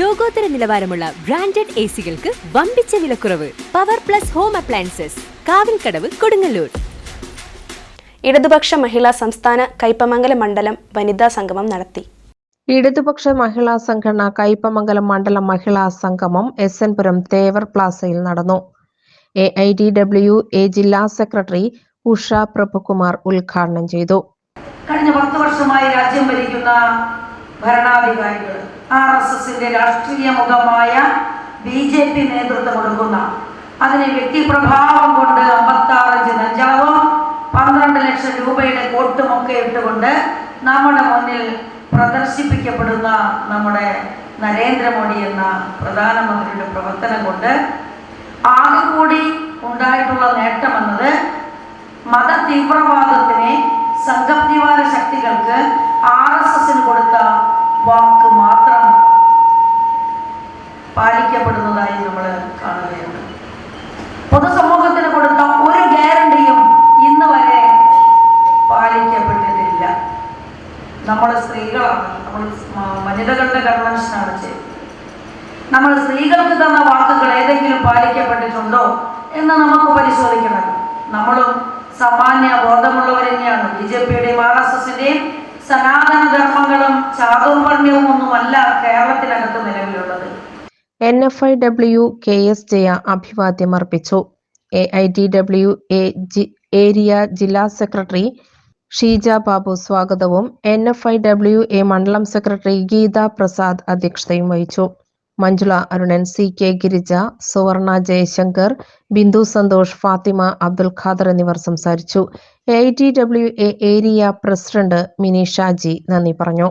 ലോകോത്തര നിലവാരമുള്ള branded A സികൾക്ക് വമ്പിച്ച വിലക്കുറവ്. Power plus home appliances Kavilkadavu Kodungallur. ഇടതുപക്ഷ മഹിളാ സംസ്ഥാന കൈപ്പമംഗലം മണ്ഡലം വനിതാ സംഗമം നടത്തി. ഇടതുപക്ഷ മഹിളാ സംഘടന കൈപ്പമംഗലം മണ്ഡലം മഹിളാ സംഗമം എസ് എൻ പുരം തേവർ പ്ലാസയിൽ നടന്നു. A I D W A ജില്ലാ സെക്രട്ടറി ഉഷ പ്രഭുകുമാർ ഉദ്ഘാടനം ചെയ്തു. കഴിഞ്ഞ പത്ത് വർഷമായി രാജ്യം ഭരിക്കുന്ന ഭരണാധികാരികൾ ആർ എസ് എസിന്റെ രാഷ്ട്രീയ മുഖമായ ബി ജെ പി നേതൃത്വം കൊടുക്കുന്ന അതിന് വ്യക്തിപ്രഭാവം കൊണ്ട് അമ്പത്താറഞ്ച് നെഞ്ചാവും പന്ത്രണ്ട് ലക്ഷം രൂപയുടെ കോട്ടുമൊക്കെ ഇട്ടുകൊണ്ട് നമ്മുടെ മുന്നിൽ പ്രദർശിപ്പിക്കപ്പെടുന്ന നമ്മുടെ നരേന്ദ്രമോദി എന്ന പ്രധാനമന്ത്രിയുടെ പ്രവർത്തനം കൊണ്ട് ആകെ കൂടി ഉണ്ടായിട്ടുള്ള നേട്ടമെന്നത് മത തീവ്രവാദത്തിനെ സംഘപരിവാര ശക്തികൾക്ക് ആർ എസ് എസിന് കൊടുത്ത വാക്ക് മാത്രം പാലിക്കപ്പെടുന്നതായി നമ്മൾ കാണുകയാണ്. പൊതുസമൂഹത്തിന് കൊടുത്ത ഒരു ഗ്യാരണ്ടിയും ഇന്ന് വരെ പാലിക്കപ്പെട്ടിട്ടില്ല. നമ്മൾ സ്ത്രീകളാണ്. നമ്മൾ വനിതകളുടെ കൺവെൻഷനാണ് ചെയ്തത്. നമ്മൾ സ്ത്രീകൾക്ക് തന്ന വാക്കുകൾ ഏതെങ്കിലും പാലിക്കപ്പെട്ടിട്ടുണ്ടോ എന്ന് നമുക്ക് പരിശോധിക്കണം. നമ്മളും സാമാന്യ ബോധമുള്ളവർ തന്നെയാണ്. ബി ജെ പിയുടെയും ആർ എസ് എസിന്റെയും സനാതന ധർമ്മങ്ങളും N F I W K S Jaya അഭിവാദ്യം അർപ്പിച്ചു A I D W A G area ജില്ലാ സെക്രട്ടറി ഷീജ ബാബു സ്വാഗതവും. N F I W A മണ്ഡലം സെക്രട്ടറി ഗീത പ്രസാദ് അധ്യക്ഷതയും വഹിച്ചു. മഞ്ജുള അരുണൻ സി കെ ഗിരിജ സുവർണ ജയശങ്കർ ബിന്ദു സന്തോഷ് ഫാത്തിമ അബ്ദുൽ ഖാദർ എന്നിവർ സംസാരിച്ചു. A I T W A area president Mini Shaji നന്ദി പറഞ്ഞു.